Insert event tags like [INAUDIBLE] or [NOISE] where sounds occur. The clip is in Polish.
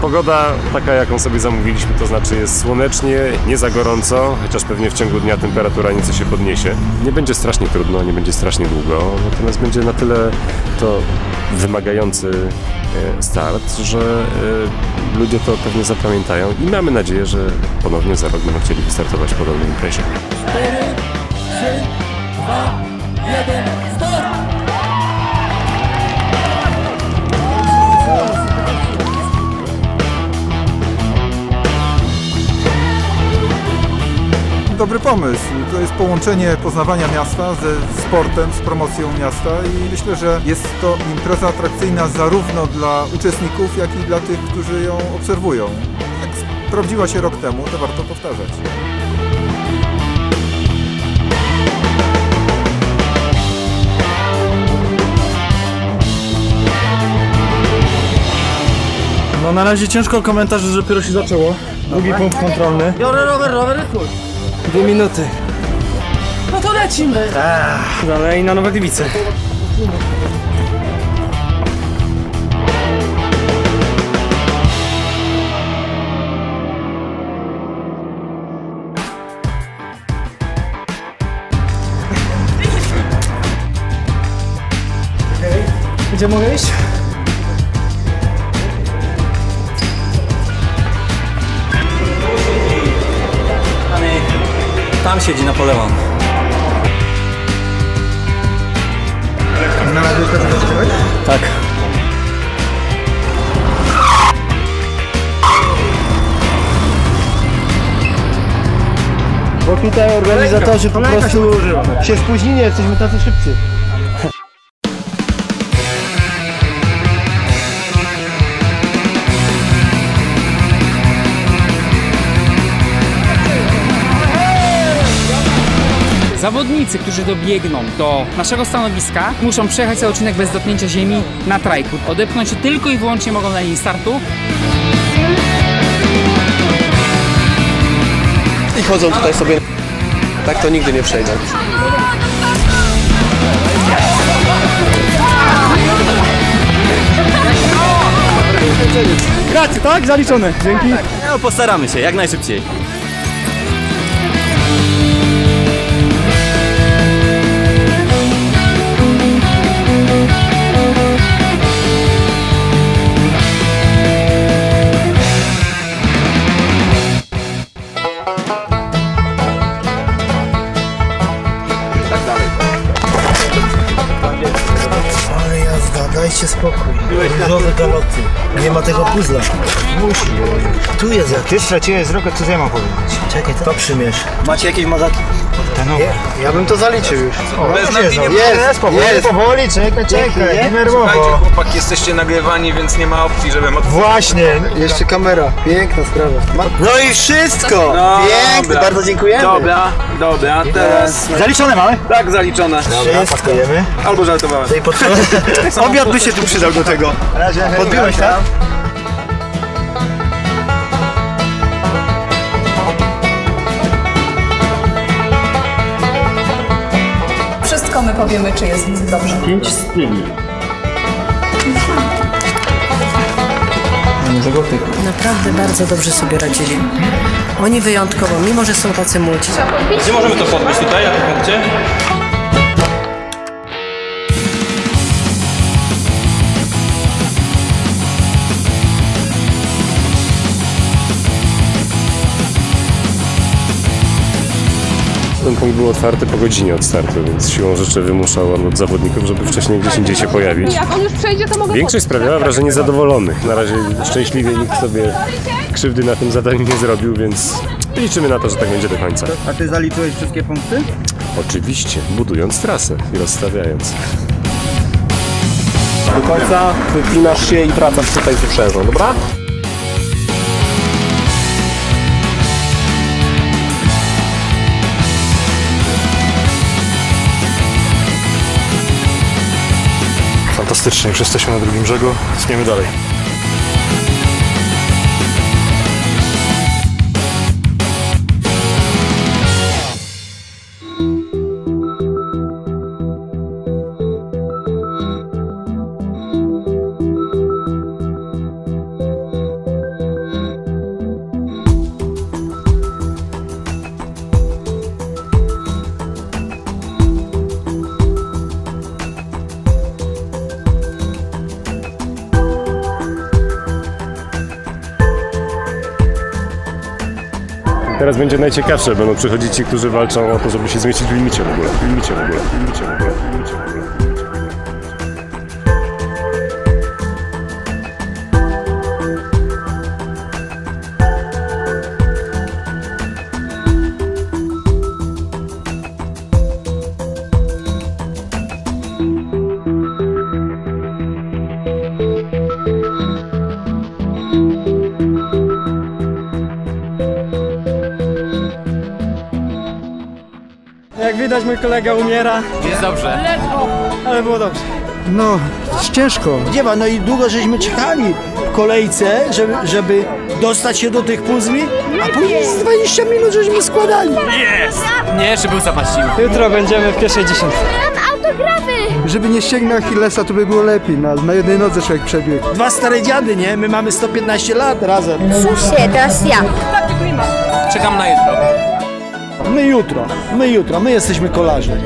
Pogoda taka, jaką sobie zamówiliśmy, to znaczy jest słonecznie, nie za gorąco, chociaż pewnie w ciągu dnia temperatura nieco się podniesie. Nie będzie strasznie trudno, nie będzie strasznie długo, natomiast będzie na tyle to wymagający e, start, że e, ludzie to pewnie zapamiętają i mamy nadzieję, że ponownie za rok będą chcieli wystartować w podobnej imprezie. Dobry pomysł. To jest połączenie poznawania miasta ze sportem, z promocją miasta i myślę, że jest to impreza atrakcyjna zarówno dla uczestników, jak i dla tych, którzy ją obserwują. Jak sprawdziła się rok temu, to warto powtarzać. No na razie ciężko komentarz, że dopiero się zaczęło. Drugi punkt kontrolny. Biorę rower, rower, chuj. Dwie minuty. No to lecimy. Dalej na Nowe Gliwice. Gdzie mogę iść? Tam siedzi Napoleon. Tak. Bo tutaj organizatorzy po prostu się spóźnili, jesteśmy tacy szybcy. Zawodnicy, którzy dobiegną do naszego stanowiska, muszą przejechać cały odcinek bez dotknięcia ziemi na trajku. Odepchnąć się tylko i wyłącznie mogą na linii startu. I chodzą tutaj sobie. Tak to nigdy nie przejdą. Gracie, tak? Zaliczone. Dzięki. No, postaramy się, jak najszybciej. Ma puzla. Musi. Tu jest jak. Ty straciłeś wzrok, co ja mam powiedzieć? Czekaj, to przymierz. Macie jakieś mazaki? Ten ja, ja bym to zaliczył już. Bez jest, nie jest, jest, powoli, jest. powoli, czekaj, czekaj, nie nerwowo. Słuchajcie, chłopaki, jesteście nagrywani, więc nie ma opcji, żebym od... Właśnie, jeszcze kamera. Piękna sprawa. No i wszystko! No, Piękne, dobra. bardzo dziękujemy. Dobra, dobra, teraz... Zaliczone mamy? Tak, zaliczone. Wszystko. Pakujemy. Albo żartowałem. Pod... [LAUGHS] Obiad by się tu przydał do tego. Podbiłeś, tak? My powiemy, czy jest dobrze. Naprawdę bardzo dobrze sobie radzili. Oni wyjątkowo, mimo że są tacy młodzi. Gdzie możemy to podbić tutaj, jak punkcie? Ten punkt był otwarty po godzinie od startu, więc siłą rzeczy wymuszał on od zawodników, żeby wcześniej gdzieś indziej się pojawić. Jak on już przejdzie, to mogę Większość sprawiała wrażenie zadowolonych. Na razie szczęśliwie nikt sobie krzywdy na tym zadaniu nie zrobił, więc liczymy na to, że tak będzie do końca. A ty zaliczyłeś wszystkie punkty? Oczywiście, budując trasę i rozstawiając. Do końca wypinasz się i wracasz tutaj z uprzężą, dobra? Fantastycznie, już jesteśmy na drugim brzegu. Tniemy dalej. Teraz będzie najciekawsze, będą przychodzić ci, którzy walczą o to, żeby się zmieścić w limicie w ogóle, w limicie w ogóle, w limicie w ogóle, w limicie Jak widać mój kolega umiera, Jest dobrze. ale było dobrze. No, ciężko. Gdzie ma? No i długo żeśmy czekali w kolejce, żeby, żeby dostać się do tych puzli, a później z 20 minut żeśmy składali. Nie, jeszcze był zapas sił. Jutro będziemy w pierwszej dziesiątce. Żeby nie ścięgnął Achillesa, to by było lepiej. Na, na jednej nodze człowiek przebiegł. Dwa stare dziady, nie? My mamy 115 lat razem. Słuchajcie, teraz ja. Czekam na jutro. My jutro, my jutro, my jesteśmy kolarze.